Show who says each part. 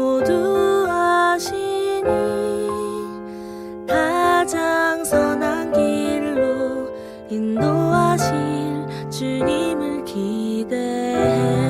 Speaker 1: 모두 아시니 가장 선한 길로 인도하실 주님을 기대해.